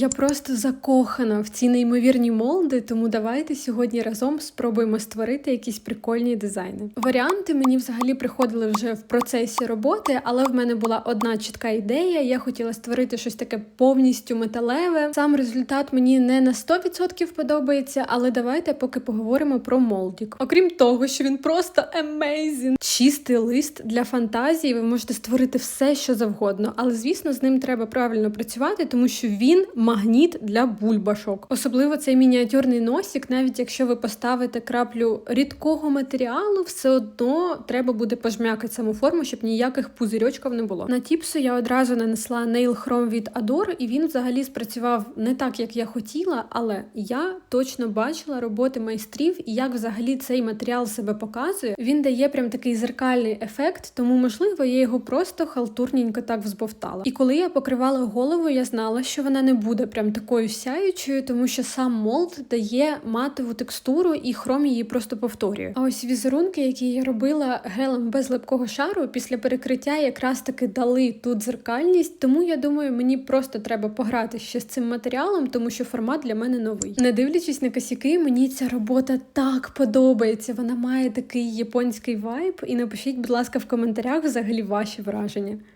Я просто закохана в ці неймовірні молди, тому давайте сьогодні разом спробуємо створити якісь прикольні дизайни. Варіанти мені взагалі приходили вже в процесі роботи, але в мене була одна чітка ідея. Я хотіла створити щось таке повністю металеве. Сам результат мені не на 100% подобається, але давайте поки поговоримо про молдік. Окрім того, що він просто amazing. Чистий лист для фантазії. Ви можете створити все, що завгодно, але звісно, з ним треба правильно працювати, тому що він магніт для бульбашок. Особливо цей мініатюрний носик, навіть якщо ви поставите краплю рідкого матеріалу, все одно треба буде пожмякати саму форму, щоб ніяких пузирьочків не було. На тіпсу я одразу нанесла Nail Chrome від Adore, і він взагалі спрацював не так, як я хотіла, але я точно бачила роботи майстрів і як взагалі цей матеріал себе показує. Він дає прям такий зеркальний ефект, тому можливо я його просто халтурненько так взбовтала. І коли я покривала голову, я знала, що вона не буде прям такою сяючою, тому що сам молд дає матову текстуру, і хром її просто повторює. А ось візерунки, які я робила гелем без липкого шару, після перекриття якраз таки дали тут зеркальність. Тому я думаю, мені просто треба пограти ще з цим матеріалом, тому що формат для мене новий. Не дивлячись на косяки, мені ця робота так подобається. Вона має такий японський вайб. І напишіть, будь ласка, в коментарях взагалі ваші враження.